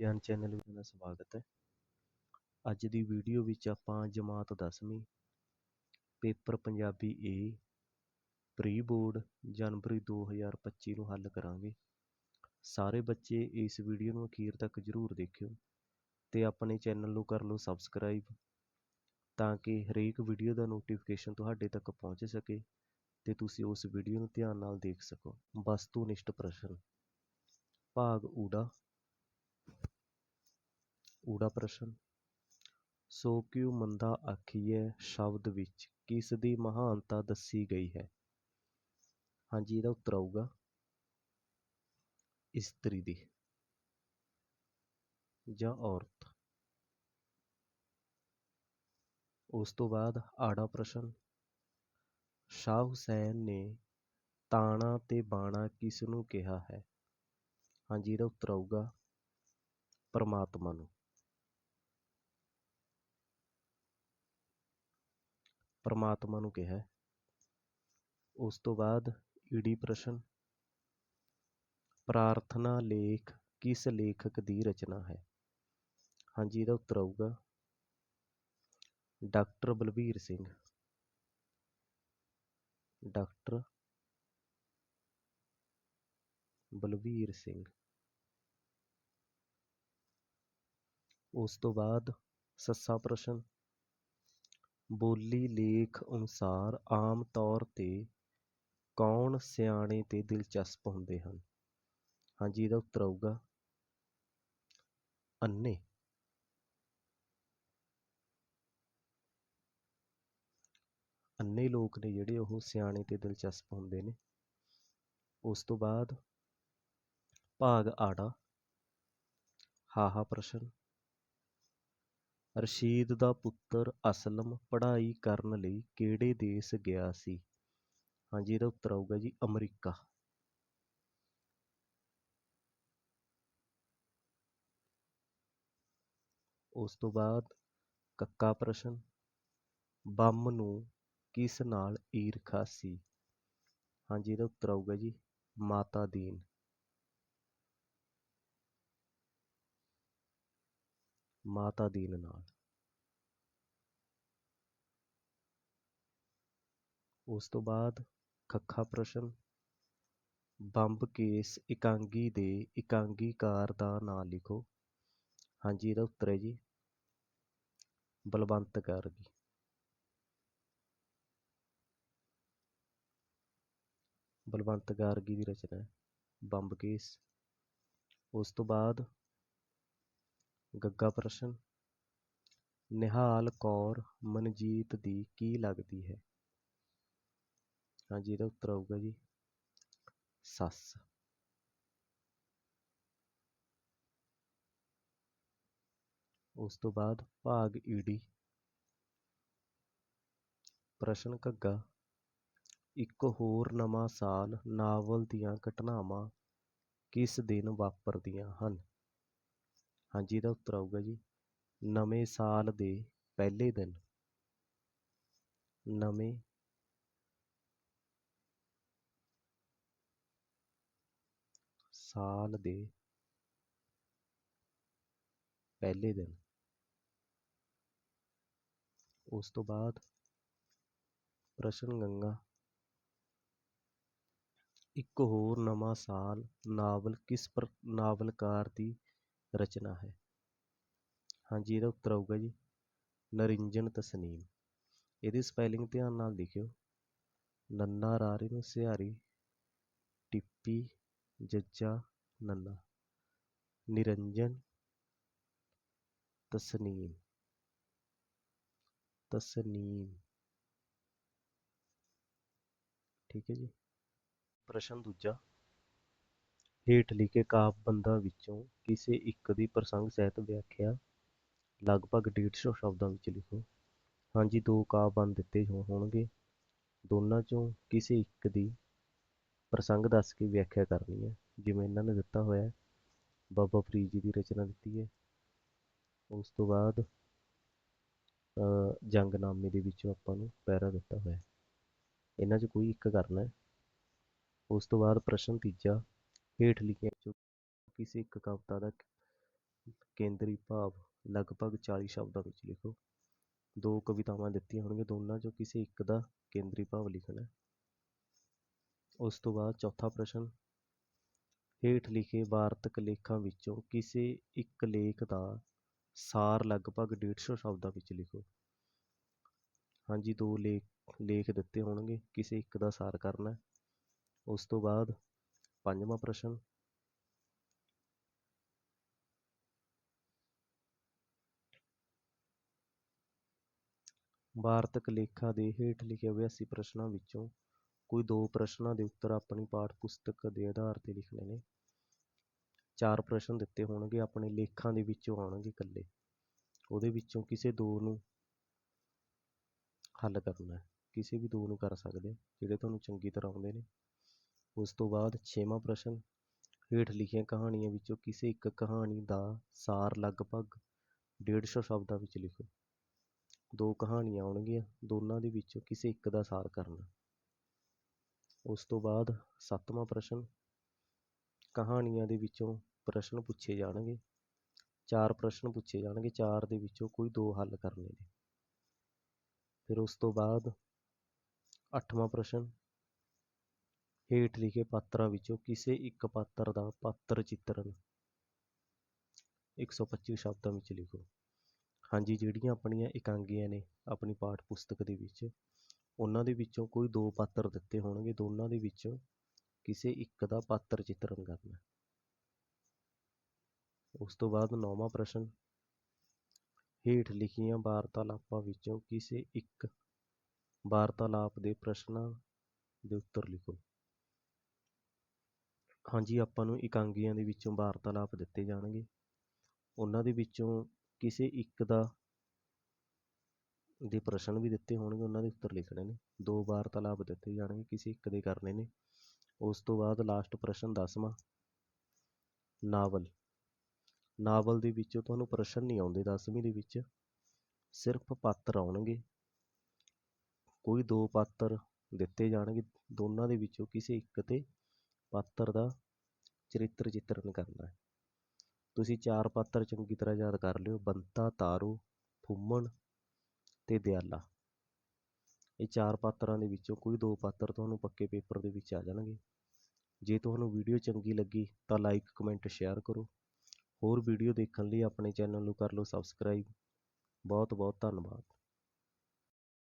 ਗਿਆਨ ਚੈਨਲ ਵਿੱਚ ਦਾ ਸਵਾਗਤ ਹੈ। ਅੱਜ ਦੀ ਵੀਡੀਓ ਵਿੱਚ ਆਪਾਂ ਜਮਾਤ ਦਸਵੀਂ, paper Punjabi A pre board ਜਨਵਰੀ 2025 ਨੂੰ ਹੱਲ ਕਰਾਂਗੇ। ਸਾਰੇ ਬੱਚੇ ਇਸ ਵੀਡੀਓ ਨੂੰ ਅਖੀਰ ਤੱਕ ਜ਼ਰੂਰ ਦੇਖਿਓ ਤੇ ਆਪਣੇ ਚੈਨਲ ਨੂੰ ਕਰ ਲਓ ਸਬਸਕ੍ਰਾਈਬ ਤਾਂ ਕਿ ਹਰੇਕ ਵੀਡੀਓ ਦਾ ਨੋਟੀਫਿਕੇਸ਼ਨ ਤੁਹਾਡੇ ਤੱਕ ਪਹੁੰਚ ਸਕੇ ਤੇ ਤੁਸੀਂ ਉਸ ਵੀਡੀਓ ਨੂੰ ਧਿਆਨ ਨਾਲ ਦੇਖ ਸਕੋ। ਵਸਤੂਨਿਸ਼ਟ ਪ੍ਰਸ਼ਨ, ਭਾਗ ਊੜਾ ਊੜਾ ਪ੍ਰਸ਼ਨ। ਸੋ ਕਿਉ ਮੰਦਾ ਆਖੀਐ ਸ਼ਬਦ ਵਿੱਚ, ਕਿਸ ਦੀ ਮਹਾਨਤਾ ਦੱਸੀ ਗਈ ਹੈ? ਹਾਂਜੀ, ਇਹਦਾ ਉੱਤਰ ਆਊਗਾ। ਇਸਤਰੀ ਦੀ ਜਾਂ ਔਰਤ। ਉਸ ਤੋਂ ਬਾਅਦ ਆੜਾ ਪ੍ਰਸ਼ਨ। ਸ਼ਾਹ ਹੁਸੈਨ ਨੇ ਤਾਣਾ ਤੇ ਬਾਣਾ ਕਿਸ ਨੂੰ ਕਿਹਾ ਹੈ? ਹਾਂਜੀ, ਇਹਦਾ ਉੱਤਰ ਆਊਗਾ, ਪਰਮਾਤਮਾ ਨੂੰ। ਪਰਮਾਤਮਾ ਨੂੰ ਕਿਹਾ ਹੈ। ਉਸ ਤੋਂ ਬਾਅਦ ਈੜੀ ਪ੍ਰਸ਼ਨ, ਪ੍ਰਾਰਥਨਾ ਲੇਖ ਕਿਸ ਲੇਖਕ ਦੀ ਰਚਨਾ ਹੈ? ਹਾਂਜੀ, ਇਹਦਾ ਉੱਤਰ ਆਊਗਾ। ਡਾਕਟਰ ਬਲਬੀਰ ਸਿੰਘ। ਡਾਕਟਰ ਬਲਬੀਰ ਸਿੰਘ। ਉਸ ਤੋਂ ਬਾਅਦ ਸੱਸਾ ਪ੍ਰਸ਼ਨ ਬੋਲੀ ਲੇਖ ਅਨੁਸਾਰ ਆਮ ਤੌਰ ਤੇ ਕੌਣ ਸਿਆਣੇ ਤੇ ਦਿਲਚਸਪ ਹੁੰਦੇ ਹਨ? ਹਾਂਜੀ, ਇਹਦਾ ਉੱਤਰ ਆਊਗਾ ਅੰਨੇ। ਅੰਨੇ ਲੋਕ ਨੇ ਜਿਹੜੇ ਉਹ ਸਿਆਣੇ ਤੇ ਦਿਲਚਸਪ ਹੁੰਦੇ ਨੇ। ਉਸ ਤੋਂ ਬਾਅਦ ਭਾਗ ਆੜਾ, ਹਾਹਾ ਪ੍ਰਸ਼ਨ। ਰਸ਼ੀਦ ਦਾ ਪੁੱਤਰ ਅਸਲਮ ਪੜ੍ਹਾਈ ਕਰਨ ਲਈ ਕਿਹੜੇ ਦੇਸ਼ ਗਿਆ ਸੀ? ਹਾਂਜੀ, ਇਹਦਾ ਉੱਤਰ ਆਊਗਾ ਜੀ ਅਮਰੀਕਾ। ਉਸ ਤੋਂ ਬਾਅਦ ਕੱਕਾ ਪ੍ਰਸ਼ਨ, ਬੰਮ ਨੂੰ ਕਿਸ ਨਾਲ ਈਰਖਾ ਸੀ? ਹਾਂਜੀ, ਇਹਦਾ ਉੱਤਰ ਆਊਗਾ ਜੀ ਮਾਤਾ ਦੀਨ। ਮਾਤਾ ਦੀਨ ਨਾਲ। ਉਸ ਤੋਂ ਬਾਅਦ ਖੱਖਾ ਪ੍ਰਸ਼ਨ, ਬੰਬ ਕੇਸ ਇਕਾਂਗੀ ਦੇ ਇਕਾਂਗੀਕਾਰ ਦਾ ਨਾਂ ਲਿਖੋ। ਹਾਂਜੀ, ਇਹਦਾ ਉੱਤਰ ਹੈ ਜੀ, ਬਲਵੰਤ ਗਾਰਗੀ ਬਲਵੰਤ ਗਾਰਗੀ ਦੀ ਰਚਨਾ ਹੈ, ਬੰਬ ਕੇਸ। ਉਸ ਤੋਂ ਬਾਅਦ ਗੱਗਾ ਪ੍ਰਸ਼ਨ, ਨਿਹਾਲ ਕੌਰ ਮਨਜੀਤ ਦੀ ਕੀ ਲੱਗਦੀ ਹੈ? ਹਾਂਜੀ, ਇਹਦਾ ਉੱਤਰ ਆਊਗਾ ਜੀ, ਸੱਸ। ਉਸ ਤੋਂ ਬਾਅਦ ਭਾਗ ਈੜੀ ਪ੍ਰਸ਼ਨ ਘੱਗਾ, ਇੱਕ ਹੋਰ ਨਵਾਂ ਸਾਲ ਨਾਵਲ ਦੀਆਂ ਘਟਨਾਵਾਂ ਕਿਸ ਦਿਨ ਵਾਪਰਦੀਆਂ ਹਨ? ਹਾਂਜੀ, ਇਹਦਾ ਉੱਤਰ ਆਊਗਾ ਜੀ। ਨਵੇਂ ਸਾਲ ਦੇ ਪਹਿਲੇ ਦਿਨ। ਨਵੇਂ ਸਾਲ ਦੇ ਪਹਿਲੇ ਦਿਨ। ਉਸ ਤੋਂ ਬਾਅਦ ਪ੍ਰਸ਼ਨ ਗੰਗਾ। ਇੱਕ ਹੋਰ ਨਵਾਂ ਸਾਲ, ਨਾਵਲ ਕਿਸ ਪਰ, ਨਾਵਲਕਾਰ ਦੀ ਰਚਨਾ ਹੈ। ਹਾਂਜੀ, ਇਹਦਾ ਉੱਤਰ ਆਊਗਾ ਜੀ ਨਰਿੰਜਨ ਤਸਨੀਮ। ਇਹਦੀ ਸਪੈਲਿੰਗ ਧਿਆਨ ਨਾਲ ਲਿਖਿਓ ਨੰਨਾ ਰਾਰੇ ਨੂੰ ਸਿਹਾਰੀ, ਟਿੱਪੀ, ਜੱਜਾ, ਨੰਨਾ। ਨਿਰੰਜਨ ਤਸਨੀਮ। ਤਸਨੀਮ। ਠੀਕ ਹੈ ਜੀ। ਪ੍ਰਸ਼ਨ ਦੂਜਾ। ਹੇਠ ਲਿਖੇ ਕਾਵਿ-ਬੰਧਾਂ ਵਿੱਚੋਂ ਕਿਸੇ ਇੱਕ ਦੀ ਪ੍ਰਸੰਗ ਸਹਿਤ ਵਿਆਖਿਆ, ਲਗਭਗ ਡੇਢ ਸੌ ਸ਼ਬਦਾਂ ਵਿੱਚ ਲਿਖੋ। ਹਾਂਜੀ, ਦੋ ਕਾਵਿ-ਬੰਧ ਦਿੱਤੇ ਹੋਣਗੇ। ਦੋਨਾਂ ਚੋਂ ਕਿਸੇ ਇੱਕ ਦੀ ਪ੍ਰਸੰਗ ਦੱਸ ਕੇ ਵਿਆਖਿਆ ਕਰਨੀ ਹੈ। ਜਿਵੇਂ ਇਹਨਾਂ ਨੇ ਦਿੱਤਾ ਹੋਇਆ ਬਾਬਾ ਫਰੀਦ ਜੀ ਦੀ ਰਚਨਾ ਦਿੱਤੀ ਹੈ। ਉਸ ਤੋਂ ਬਾਅਦ ਜੰਗਨਾਮੇ ਦੇ ਵਿੱਚੋਂ ਆਪਾਂ ਨੂੰ ਪੈਰਾ ਦਿੱਤਾ ਹੋਇਆ ਇਹਨਾਂ 'ਚ ਕੋਈ ਇੱਕ ਕਰਨਾ ਹੈ। ਉਸ ਤੋਂ ਬਾਅਦ ਪ੍ਰਸ਼ਨ ਤੀਜਾ। ਹੇਠ ਲਿਖਿਆਂ 'ਚੋਂ ਕਿਸੇ ਇੱਕ ਕਵਿਤਾ ਦਾ ਕੇਂਦਰੀ ਭਾਵ ਲਗਭਗ 40 ਸ਼ਬਦਾਂ ਵਿੱਚ ਲਿਖੋ। ਦੋ ਕਵਿਤਾਵਾਂ ਦਿੱਤੀਆਂ ਹੋਣਗੀਆਂ, ਦੋਨਾਂ ਚੋਂ ਕਿਸੇ ਇੱਕ ਦਾ ਕੇਂਦਰੀ ਭਾਵ ਲਿਖਣਾ ਹੈ। ਉਸ ਤੋਂ ਬਾਅਦ ਚੌਥਾ ਪ੍ਰਸ਼ਨ, ਹੇਠ ਲਿਖੇ ਵਾਰਤਕ ਲੇਖਾਂ ਵਿੱਚੋਂ ਕਿਸੇ ਇੱਕ ਲੇਖ ਦਾ ਸਾਰ ਲਗਭਗ 150 ਸ਼ਬਦਾਂ ਵਿੱਚ ਲਿਖੋ। ਹਾਂਜੀ, ਦੋ ਲੇਖ ਲੇਖ ਦਿੱਤੇ ਹੋਣਗੇ, ਕਿਸੇ ਇੱਕ ਦਾ ਸਾਰ ਕਰਨਾ ਉਸ ਤੋਂ ਬਾਅਦ ਪੰਜਵਾਂ ਪ੍ਰਸ਼ਨ ਵਾਰਤਕ ਲੇਖਾਂ ਦੇ ਹੇਠ ਲਿਖੇ ਅਭਿਆਸੀ ਪ੍ਰਸ਼ਨਾਂ ਵਿੱਚੋਂ ਕੋਈ ਦੋ ਪ੍ਰਸ਼ਨਾਂ ਦੇ ਉੱਤਰ ਆਪਣੀ ਪਾਠ ਪੁਸਤਕ ਦੇ ਆਧਾਰ ਤੇ ਲਿਖਣੇ ਨੇ ਚਾਰ ਪ੍ਰਸ਼ਨ ਦਿੱਤੇ ਹੋਣਗੇ, ਆਪਣੇ ਲੇਖਾਂ ਦੇ ਵਿੱਚੋਂ ਆਉਣਗੇ ਇਕੱਲੇ। ਉਹਦੇ ਵਿੱਚੋਂ ਕਿਸੇ ਦੋ ਨੂੰ ਹੱਲ ਕਰਨਾ ਹੈ। ਕਿਸੇ ਵੀ ਦੋ ਨੂੰ ਕਰ ਸਕਦੇ ਜਿਹੜੇ ਤੁਹਾਨੂੰ ਚੰਗੀ ਤਰ੍ਹਾਂ ਆਉਂਦੇ ਨੇ। ਉਸ ਤੋਂ ਬਾਅਦ ਛੇਵਾਂ ਪ੍ਰਸ਼ਨ, ਹੇਠ ਲਿਖੀਆਂ ਕਹਾਣੀਆਂ ਵਿੱਚੋਂ ਕਿਸੇ ਇੱਕ ਕਹਾਣੀ ਦਾ ਸਾਰ ਲਗਭਗ 150 ਸ਼ਬਦਾਂ ਵਿੱਚ ਲਿਖੋ। ਦੋ ਕਹਾਣੀਆਂ ਆਉਣਗੀਆਂ, ਦੋਨਾਂ ਦੇ ਵਿੱਚੋਂ ਕਿਸੇ ਇੱਕ ਦਾ ਸਾਰ ਕਰਨਾ। ਉਸ ਤੋਂ ਬਾਅਦ ਸੱਤਵਾਂ ਪ੍ਰਸ਼ਨ, ਕਹਾਣੀਆਂ ਦੇ ਵਿੱਚੋਂ ਪ੍ਰਸ਼ਨ ਪੁੱਛੇ ਜਾਣਗੇ। ਚਾਰ ਪ੍ਰਸ਼ਨ ਪੁੱਛੇ ਜਾਣਗੇ, ਚਾਰ ਦੇ ਵਿੱਚੋਂ ਕੋਈ ਦੋ ਹੱਲ ਕਰਨੇ ਨੇ। ਫਿਰ ਉਸ ਤੋਂ ਬਾਅਦ ਅੱਠਵਾਂ ਪ੍ਰਸ਼ਨ ਹੇਠ ਲਿਖੇ ਪਾਤਰਾਂ ਵਿੱਚੋਂ ਕਿਸੇ ਇੱਕ ਪਾਤਰ ਦਾ ਪਾਤਰ ਚਿੱਤਰਨ 125 ਸ਼ਬਦਾਂ ਵਿੱਚ ਲਿਖੋ। ਹਾਂਜੀ, ਜਿਹੜੀਆਂ ਆਪਣੀਆਂ ਇਕਾਂਗੀਆਂ ਨੇ ਆਪਣੀ ਪਾਠ ਪੁਸਤਕ ਦੇ ਵਿੱਚ, ਉਹਨਾਂ ਦੇ ਵਿੱਚੋਂ ਕੋਈ ਦੋ ਪਾਤਰ ਦਿੱਤੇ ਹੋਣਗੇ, ਦੋਨਾਂ ਦੇ ਵਿੱਚੋਂ ਕਿਸੇ ਇੱਕ ਦਾ ਪਾਤਰ ਚਿੱਤਰਨ ਕਰਨਾ। ਉਸ ਤੋਂ ਬਾਅਦ ਨੌਵਾਂ ਪ੍ਰਸ਼ਨ, ਹੇਠ ਲਿਖੀਆਂ ਵਾਰਤਾਲਾਪਾਂ ਵਿੱਚੋਂ ਕਿਸੇ ਇੱਕ ਵਾਰਤਾਲਾਪ ਦੇ ਪ੍ਰਸ਼ਨਾਂ ਦੇ ਉੱਤਰ ਲਿਖੋ। ਹਾਂਜੀ, ਆਪਾਂ ਨੂੰ ਇਕਾਂਗੀਆਂ ਦੇ ਵਿੱਚੋਂ ਵਾਰਤਾਲਾਪ ਦਿੱਤੇ ਜਾਣਗੇ। ਉਹਨਾਂ ਦੇ ਵਿੱਚੋਂ ਕਿਸੇ ਇੱਕ ਦਾ ਦੇ ਪ੍ਰਸ਼ਨ ਵੀ ਦਿੱਤੇ ਹੋਣਗੇ, ਉਹਨਾਂ ਦੇ ਉੱਤਰ ਲਿਖਣੇ ਨੇ। ਦੋ ਵਾਰਤਾਲਾਪ ਦਿੱਤੇ ਜਾਣਗੇ, ਕਿਸੇ ਇੱਕ ਦੇ ਕਰਨੇ ਨੇ। ਉਸ ਤੋਂ ਬਾਅਦ ਲਾਸਟ ਪ੍ਰਸ਼ਨ ਦਸਵਾਂ, ਨਾਵਲ। ਨਾਵਲ ਦੇ ਵਿੱਚੋਂ ਤੁਹਾਨੂੰ ਪ੍ਰਸ਼ਨ ਨਹੀਂ ਆਉਂਦੇ ਦਸਵੀਂ ਦੇ ਵਿੱਚ, ਸਿਰਫ ਪਾਤਰ ਆਉਣਗੇ। ਕੋਈ ਦੋ ਪਾਤਰ ਦਿੱਤੇ ਜਾਣਗੇ, ਦੋਨਾਂ ਦੇ ਵਿੱਚੋਂ ਕਿਸੇ ਇੱਕ ਤੇ ਪਾਤਰ ਦਾ ਚਰਿੱਤਰ ਚਿੱਤਰਨ ਕਰਨਾ ਹੈ। ਤੁਸੀਂ ਚਾਰ ਪਾਤਰ ਚੰਗੀ ਤਰ੍ਹਾਂ ਯਾਦ ਕਰ ਲਿਓ। ਬੰਤਾ, ਤਾਰੂ, ਫੁੰਮਣ ਅਤੇ ਦਿਆਲਾ। ਇਹ ਚਾਰ ਪਾਤਰਾਂ ਦੇ ਵਿੱਚੋਂ ਕੋਈ ਦੋ ਪਾਤਰ ਤੁਹਾਨੂੰ ਪੱਕੇ ਪੇਪਰ ਦੇ ਵਿੱਚ ਆ ਜਾਣਗੇ। ਜੇ ਤੁਹਾਨੂੰ ਵੀਡੀਓ ਚੰਗੀ ਲੱਗੀ ਤਾਂ ਲਾਈਕ ਕਮੈਂਟ ਸ਼ੇਅਰ ਕਰੋ। ਹੋਰ ਵੀਡੀਓ ਦੇਖਣ ਲਈ ਆਪਣੇ ਚੈਨਲ ਨੂੰ ਕਰ ਲਓ ਸਬਸਕ੍ਰਾਈਬ ਬਹੁਤ ਬਹੁਤ ਧੰਨਵਾਦ।